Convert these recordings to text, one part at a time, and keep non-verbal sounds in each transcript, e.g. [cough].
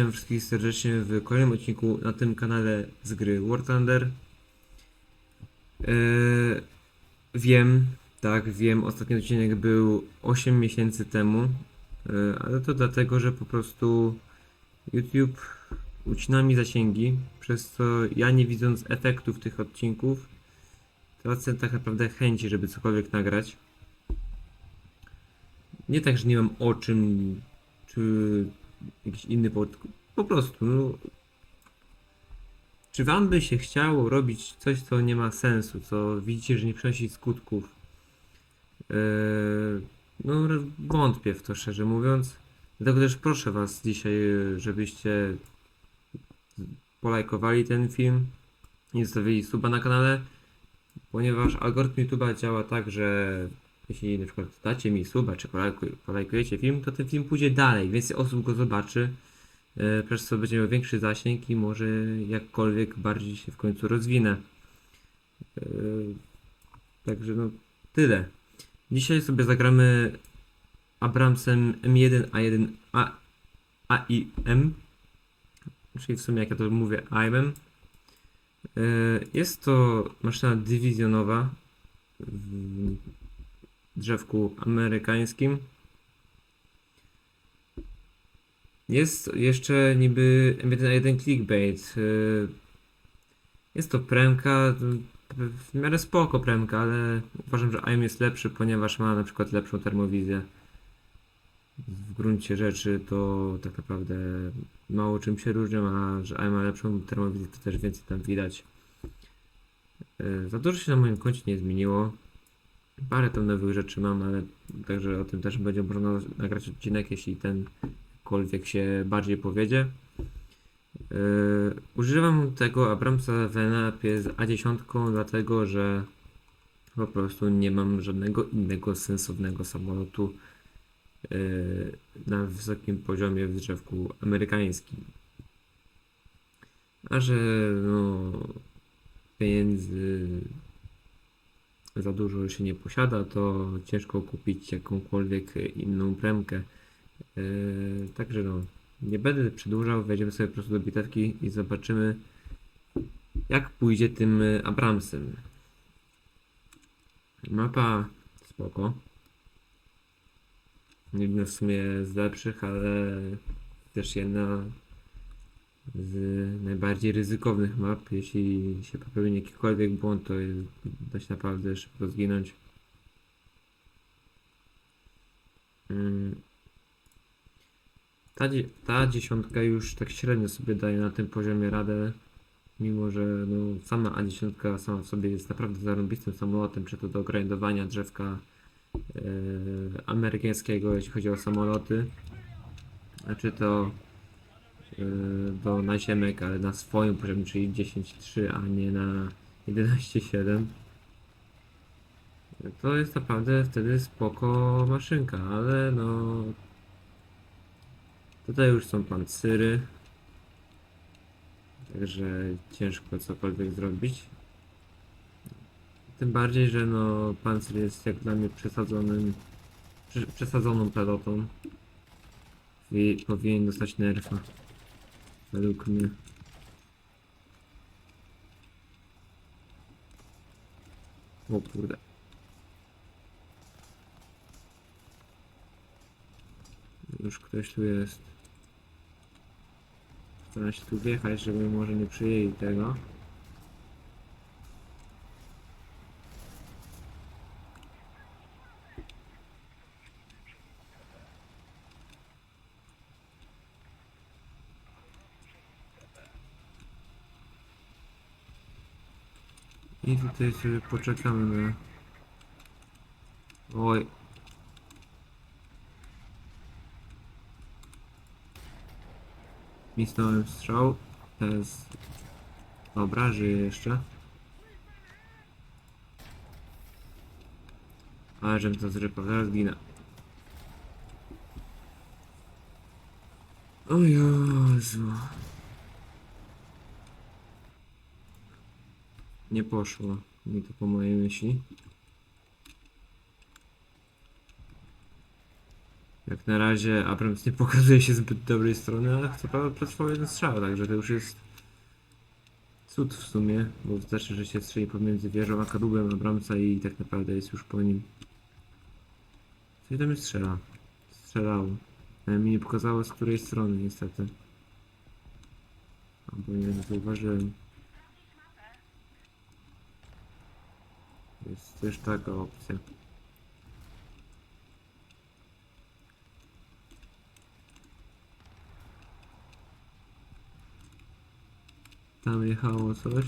Witam wszystkich serdecznie w kolejnym odcinku na tym kanale z gry War Thunder. Eee, wiem, tak, wiem, ostatni odcinek był 8 miesięcy temu, eee, ale to dlatego, że po prostu YouTube ucina mi zasięgi, przez co ja nie widząc efektów tych odcinków, tracę tak naprawdę chęci, żeby cokolwiek nagrać. Nie tak, że nie mam o czym, czy jakiś inny powód. Po prostu, no, czy wam by się chciało robić coś, co nie ma sensu, co widzicie, że nie przynosi skutków? Eee, no, wątpię w to, szczerze mówiąc. Dlatego też proszę was dzisiaj, żebyście polajkowali ten film i zostawili suba na kanale, ponieważ algorytm YouTube'a działa tak, że jeśli na przykład dacie mi suba, czy polajkuj- polajkujecie film, to ten film pójdzie dalej, więcej osób go zobaczy, e, przez co będzie miał większy zasięg i może jakkolwiek bardziej się w końcu rozwinę. E, Także no, tyle. Dzisiaj sobie zagramy Abramsem M1 A1 A, AIM, czyli w sumie jak ja to mówię AIM. E, Jest to maszyna dywizjonowa drzewku amerykańskim. Jest jeszcze niby M1 clickbait. y, Jest to premka, w miarę spoko premka, ale uważam, że AIM jest lepszy, ponieważ ma na przykład lepszą termowizję. W gruncie rzeczy to tak naprawdę mało czym się różnią, a że AIM ma lepszą termowizję, to też więcej tam widać. Y, Za dużo się na moim koncie nie zmieniło. Parę tam nowych rzeczy mam, ale także o tym też będzie można nagrać odcinek, jeśli tenkolwiek się bardziej powiedzie. Yy, używam tego Abramsa w enapie z A10, dlatego że po prostu nie mam żadnego innego sensownego samolotu yy, na wysokim poziomie w drzewku amerykańskim. A że no, pieniędzy za dużo się nie posiada, to ciężko kupić jakąkolwiek inną premkę. Yy, także no, nie będę przedłużał, wejdziemy sobie po prostu do bitewki i zobaczymy jak pójdzie tym Abramsem. Mapa spoko. Jedna w sumie z lepszych, ale też jedna z najbardziej ryzykownych map. Jeśli się popełni jakikolwiek błąd, to jest, się naprawdę szybko zginąć. Mm. Ta, ta dziesiątka już tak średnio sobie daje na tym poziomie radę, mimo że no, sama A10 sama w sobie jest naprawdę zarąbistym samolotem, czy to do grindowania drzewka e, amerykańskiego, jeśli chodzi o samoloty, czy to do naziemek, ale na swoim poziomie, czyli 10.3, a nie na 11.7. To jest naprawdę wtedy spoko maszynka, ale no Tutaj już są pancyry. Także ciężko cokolwiek zrobić. Tym bardziej, że no pancer jest jak dla mnie przesadzonym prze- przesadzoną pelotą. I powinien dostać nerfa. Według mnie. O kurde. Już ktoś tu jest. Staram się tu wjechać, żeby może nie przyjęli tego. I tutaj sobie poczekamy na... Oj, Misnąłem strzał. Teraz... Dobra, żyje jeszcze. Ale żebym to zrypał, zaraz ginę. O Jezu. Nie poszło mi to po mojej myśli. Jak na razie Abrams nie pokazuje się zbyt dobrej strony, ale co prawda przetrwał jeden strzał, także to już jest cud w sumie, bo wystarczy, że się strzeli pomiędzy wieżą a kadłubem Abramsa i tak naprawdę jest już po nim. Coś tam jest strzela. Strzelało. Ale mi nie pokazało z której strony niestety. Albo nie zauważyłem. Jest też taka opcja. Tam jechało coś.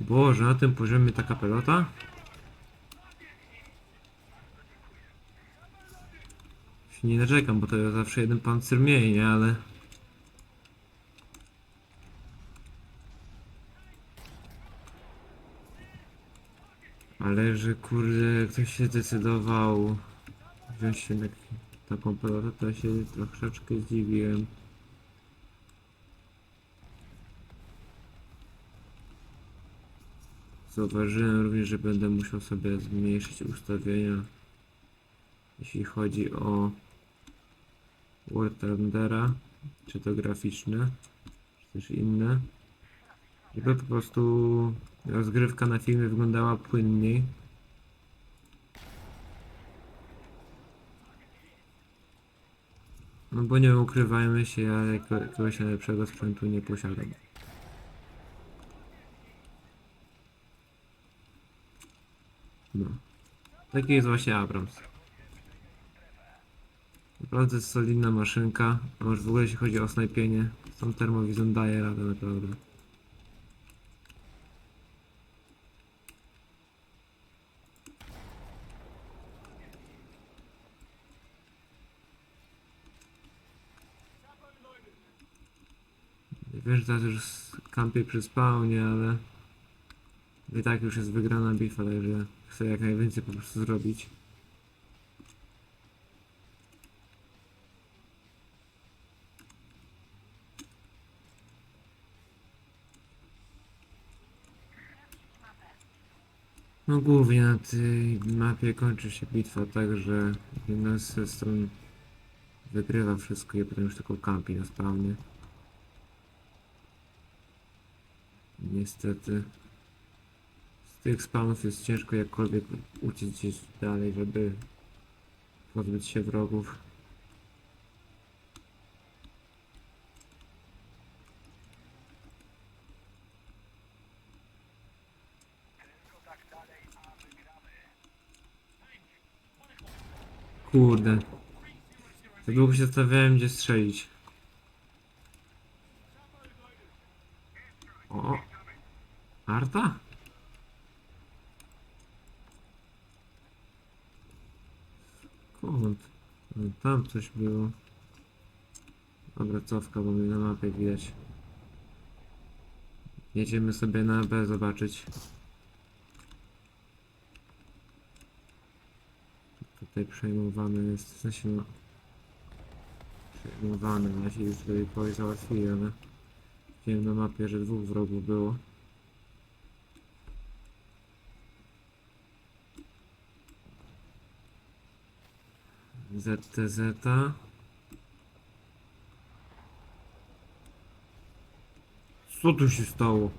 Boże, na tym poziomie taka pelota? Nie narzekam, bo to ja zawsze jeden pancer mniej, nie? Ale... Ale że kurde, ktoś się zdecydował wziąć na taką pelotę, to ja się troszeczkę zdziwiłem. Zauważyłem również, że będę musiał sobie zmniejszyć ustawienia, jeśli chodzi o Word Rendera, czy to graficzne, czy też inne, żeby po prostu rozgrywka na filmie wyglądała płynniej. No bo nie ukrywajmy się, ja jakiegoś najlepszego sprzętu nie posiadam. No. Taki jest właśnie Abrams. Naprawdę solidna maszynka. A już w ogóle jeśli chodzi o snajpienie, tą termowizją daje radę naprawdę. Wiem, że teraz już kampię przy spawnie, ale i tak już jest wygrana bitwa, także chcę jak najwięcej po prostu zrobić. No głównie na tej mapie kończy się bitwa tak, że jedna ze stron wygrywa wszystko i potem już tylko kampi na spawnie. Niestety z tych spawnów jest ciężko jakkolwiek uciec gdzieś dalej, żeby pozbyć się wrogów. Kurde. Za długo się zastanawiałem gdzie strzelić. O! Arta? Skąd? No, Tam coś było. Dobra, cofka, bo mnie na mapie widać. Jedziemy sobie na B zobaczyć. Tutaj przejmowany jest, w sensie no... Przejmowany, ja się już tutaj powiem załatwili, ale... Widziałem na mapie, że dwóch wrogów było. ZTZ. Co tu się stało?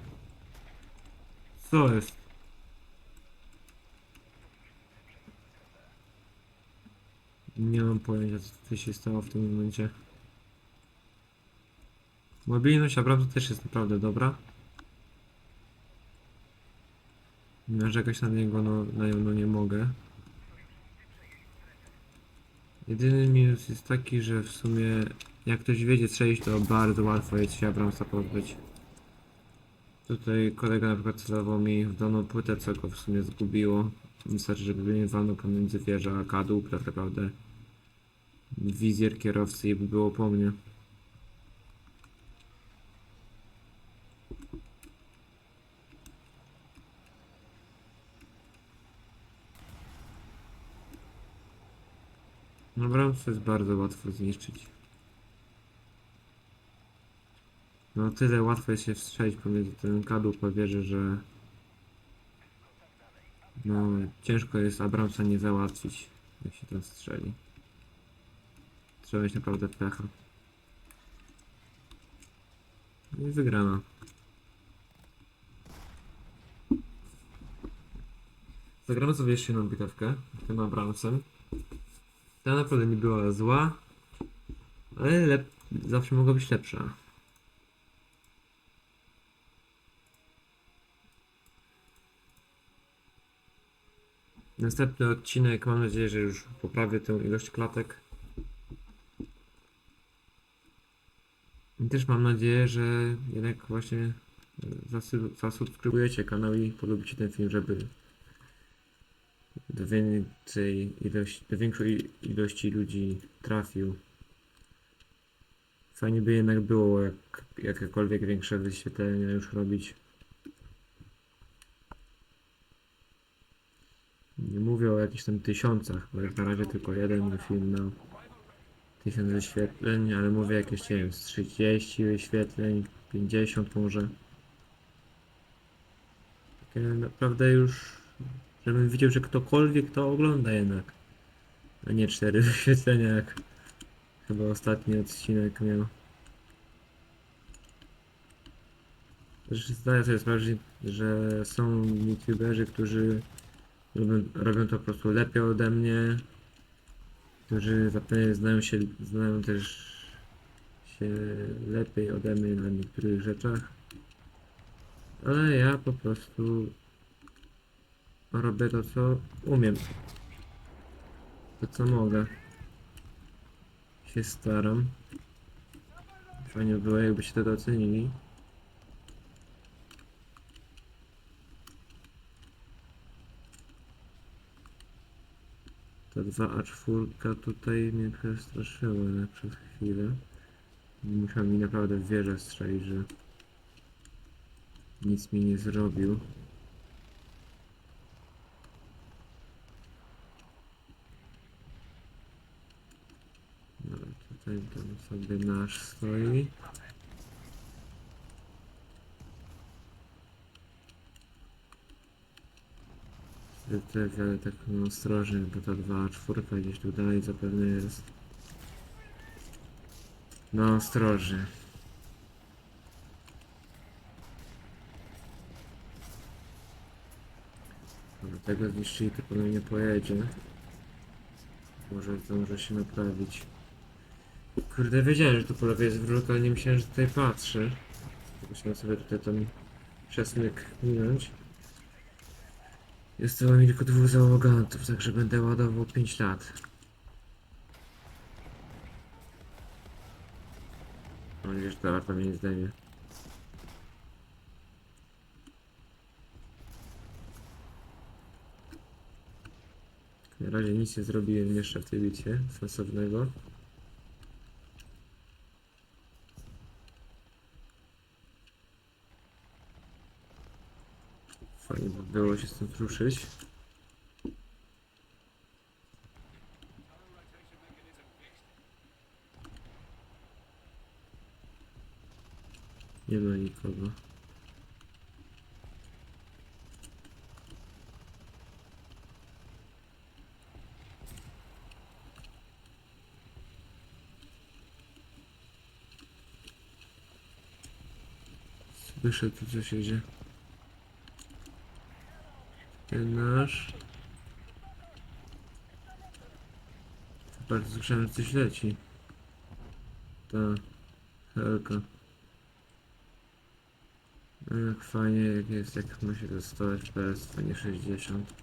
Co jest? Nie mam pojęcia co tutaj się stało w tym momencie. Mobilność Abrams też jest naprawdę dobra. Narzekać na niego no, na nią no nie mogę. Jedyny minus jest taki, że w sumie jak ktoś wiedzie strzelić, to bardzo łatwo jest się Abramsa pozbyć. Tutaj kolega na przykład celował mi w daną płytę, co go w sumie zgubiło. Wystarczy, żeby mnie walnął pomiędzy wieża a kadłub, tak naprawdę wizjer kierowcy i by było po mnie. No Abramsa jest bardzo łatwo zniszczyć. No tyle łatwo jest się wstrzelić pomiędzy ten kadłub po wieży, że no ciężko jest Abramsa nie załatwić, jak się tam strzeli. Trzeba mieć naprawdę pecha. No I wygrana. Zagramy sobie jeszcze jedną bitewkę, tym Abramsem. Ta naprawdę nie była zła, ale zawsze mogła być lepsza. Następny odcinek, mam nadzieję, że już poprawię tę ilość klatek. I też mam nadzieję, że jednak właśnie zasubskrybujecie kanał i polubicie ten film, żeby do więcej ilości, do większej ilości ludzi trafił. Fajnie by jednak było, jak jakiekolwiek większe wyświetlenia już robić. Nie mówię o jakichś tam tysiącach, bo jak na razie tylko jeden film miał tysiąc wyświetleń, ale mówię jakieś, nie wiem, z 30 wyświetleń, 50 może. Takie naprawdę już, żebym widział, że ktokolwiek to ogląda jednak. A nie cztery [laughs] wyświetlenia, jak chyba ostatni odcinek miał. Też zdaję sobie sprawę, że są youtuberzy, którzy robią, robią to po prostu lepiej ode mnie, którzy zapewne znają się, znają też się lepiej ode mnie na niektórych rzeczach, ale ja po prostu robię to, co umiem, to, co mogę. Się staram. Fajnie by było, jakbyście to docenili. Ta 2A4 tutaj mnie przestraszyła na przez chwilę. Musiał mi naprawdę w wieżę strzelić, że nic mi nie zrobił. No, tutaj tam sobie nasz stoi. Niestety, ale tak ostrożnie, bo ta 2 czwórka gdzieś tu dalej zapewne jest. No ostrożnie. Dobra, tego zniszczyli, to ponownie nie pojedzie. Może zdążę się naprawić. Kurde, wiedziałem, że tu po lewej jest wróg, ale nie myślałem, że tutaj patrzy. Musiałem sobie tutaj ten przesmyk minąć. Jest mi tylko dwóch załogantów, także będę ładował 5 lat. Mam nadzieję, że ta warta mnie nie zdejmie. Na razie nic nie zrobiłem jeszcze w tej bitwie sensownego. Było się stąd ruszyć. Nie ma nikogo. Słyszę tu co się dzieje. Ten nasz. Bardzo słyszałem, coś leci. Ta helka. No jak fajnie, jak jest, jak ma się to 100 FPS, a nie 60.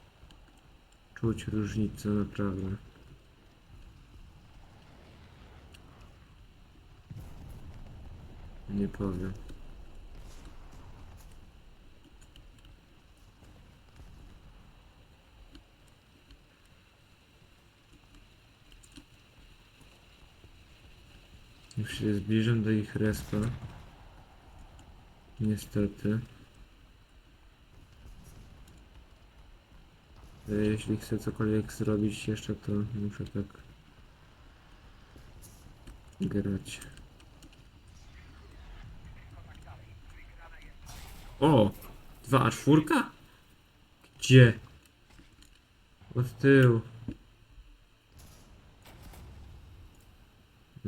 Czuć różnicę, naprawdę. Nie powiem. Już się zbliżam do ich respa. Niestety. E, Jeśli chcę cokolwiek zrobić jeszcze, to muszę tak grać. O! Dwa a czwórka? Gdzie? Od tyłu.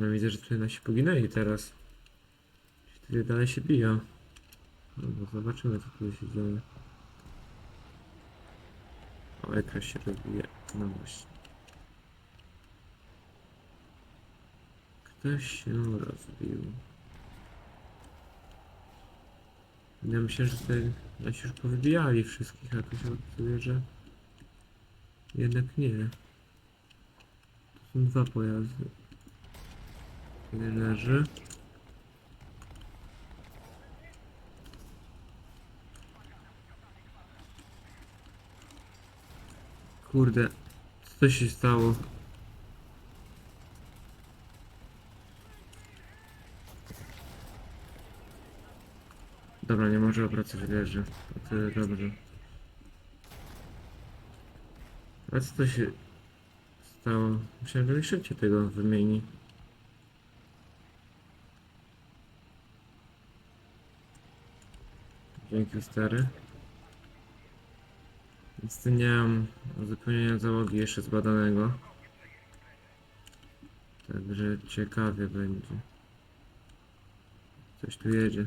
No widzę, że tutaj nasi poginęli teraz. Tutaj dalej się biją. No bo zobaczymy co tu się dzieje. O, ekran się rozbija. No właśnie. Ktoś się rozbił. Ja myślę, że tutaj nasi już powybijali wszystkich, a tu się okazuje, że jednak nie. Tu są dwa pojazdy. Jeden leży. Kurde, co się stało? Dobra, nie może obracać leży. To tyle dobrze. A co to się stało? Myślałem, że mi tego wymieni. Dzięki stary. Niestety nie mam uzupełnienia załogi jeszcze zbadanego. Także ciekawie będzie. Coś tu jedzie.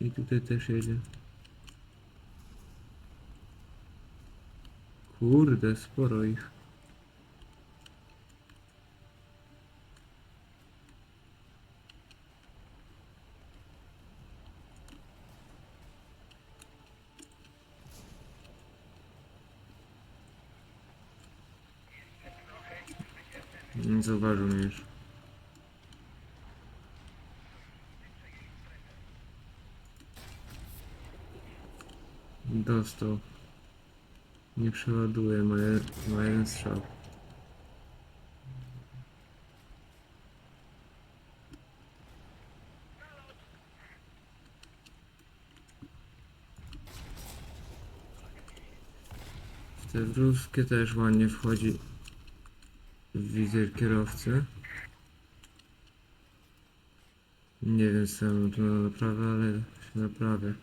I tutaj też jedzie. Kurde, sporo ich. Nie zauważył mnie już. Dostał. Nie przeładuje, ma, je, ma jeden strzał. W te wróżkie też ładnie wchodzi widzę kierowcy. Nie wiem co mam tu na naprawę, ale się naprawię.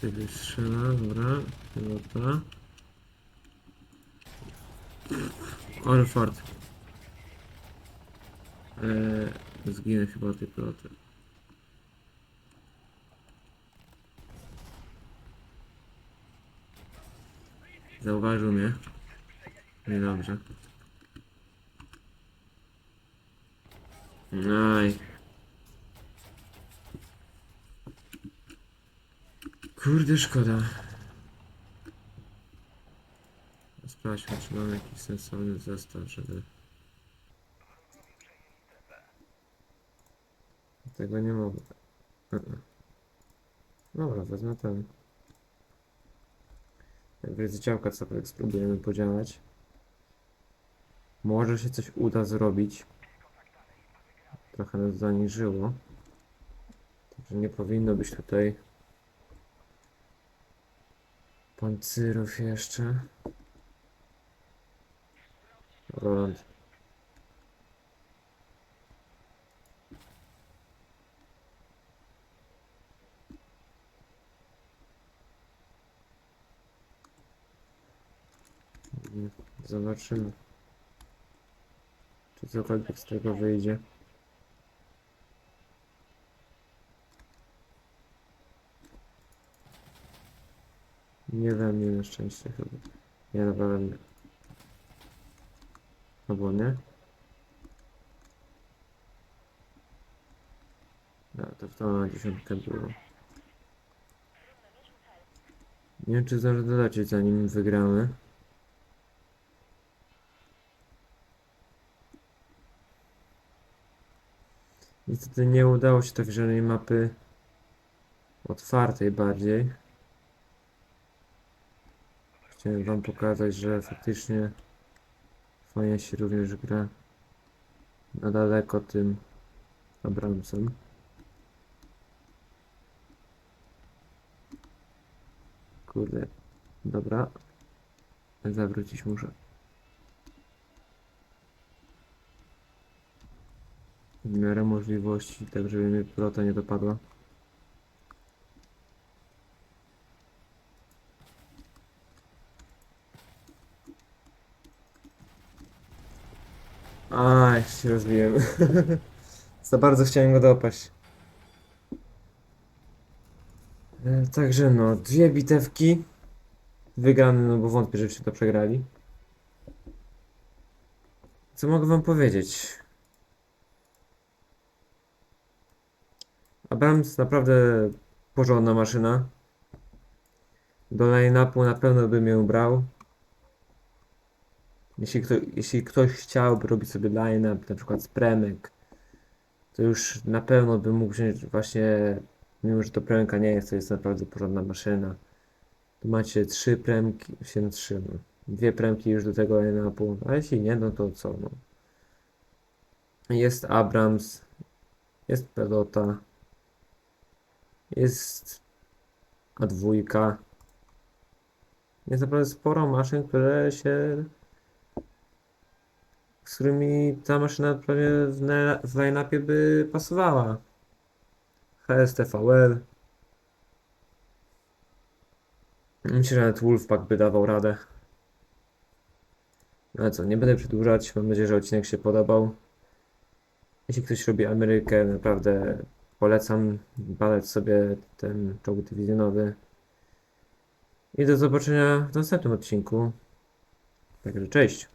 Tutaj wystrzela, dobra, pilota. Fart. Eee, zginę chyba od tej piloty. Zauważył mnie. Niedobrze. Aj. Kurde, szkoda. Sprawdźmy, czy mam jakiś sensowny zestaw, żeby... Tego nie mogę. Dobra, wezmę ten. Jakby z działka cokolwiek spróbujemy podziałać. Może się coś uda zrobić. Trochę nas zaniżyło. Także nie powinno być tutaj pancyrów jeszcze. Roland. Zobaczymy. Czy cokolwiek z tego wyjdzie. Nie we mnie na szczęście chyba. Nie no, we mnie. Albo nie? No, to w tą dziesiątkę było. Nie wiem, czy zdążę dolecieć, zanim wygramy. Niestety nie udało się tak żadnej mapy otwartej bardziej. Chciałem wam pokazać, że faktycznie fajnie się również gra na daleko tym Abramsem. Kurde, dobra. Zawrócić muszę. W miarę możliwości, tak żeby mnie pilota nie dopadła. Aj, się rozbiłem. [laughs] Za bardzo chciałem go dopaść. E, Także no, dwie bitewki. Wygrane, no bo wątpię, żebyście to przegrali. Co mogę wam powiedzieć? Abrams naprawdę porządna maszyna. Do line-upu na pewno bym ją brał. Jeśli, kto, jeśli ktoś chciałby robić sobie line-up, na przykład z premek, to już na pewno bym mógł wziąć właśnie, mimo że to premka nie jest, to jest naprawdę porządna maszyna. Tu macie trzy premki, się trzy, no. Dwie premki już do tego line-upu, a jeśli nie, no to co, no. Jest Abrams, jest Pelota, jest A2. Jest naprawdę sporo maszyn, które się z którymi ta maszyna prawie w, line-upie by pasowała. HSTVL. Myślę, że nawet Wolfpack by dawał radę. No ale co, nie będę przedłużać. Mam nadzieję, że odcinek się podobał. Jeśli ktoś robi Amerykę, naprawdę polecam badać sobie ten czołg dywizjonowy. I do zobaczenia w następnym odcinku. Także cześć.